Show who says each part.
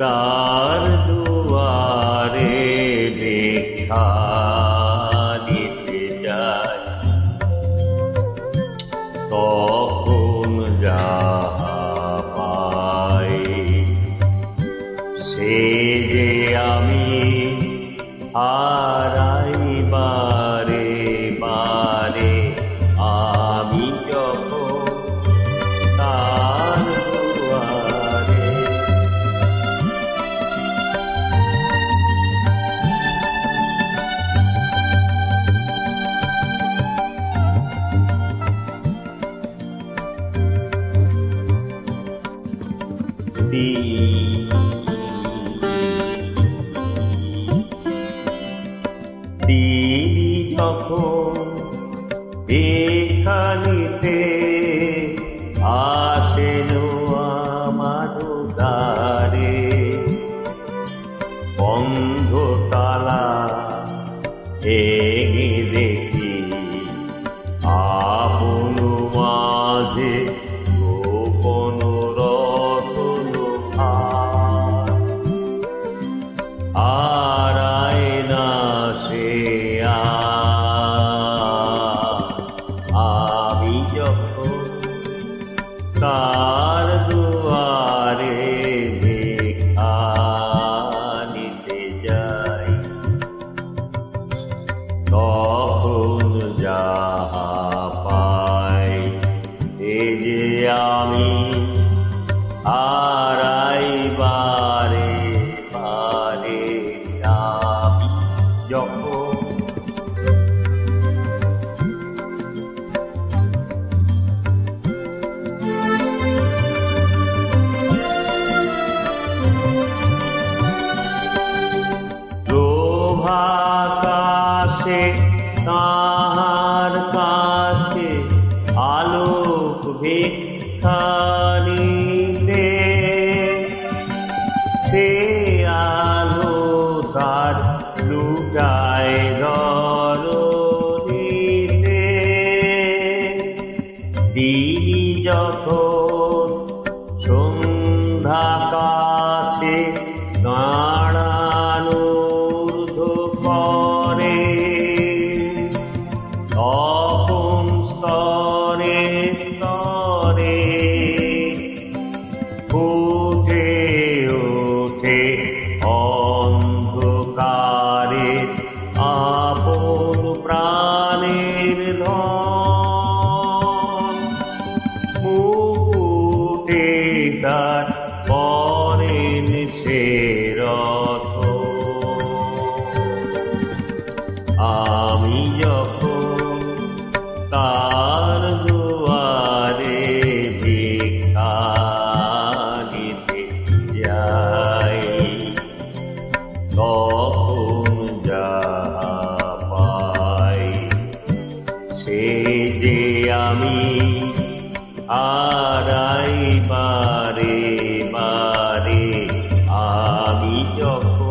Speaker 1: তার দুয়ারে দেখা দিতে যাই তখন যা পাই সে যে আমি আ তিনি যখন এখানিতে আসেন আমার দ্বারে বন্ধ তালা এগে আর। আমি যখন তার দুয়ারে দেখা নিতে যাই তখন যাহা তাহার কাছে আলোক ভিক্ষানিতে। সে আলো তার লুটায় ধরণীতে। তিনি যখন সন্ধ্যা কাছে দাঁড়ানোর্ধ মুকুটে তার পরেন সে রথ। আমি যখন তার আমি আড়াই বারে বারে আমি যখন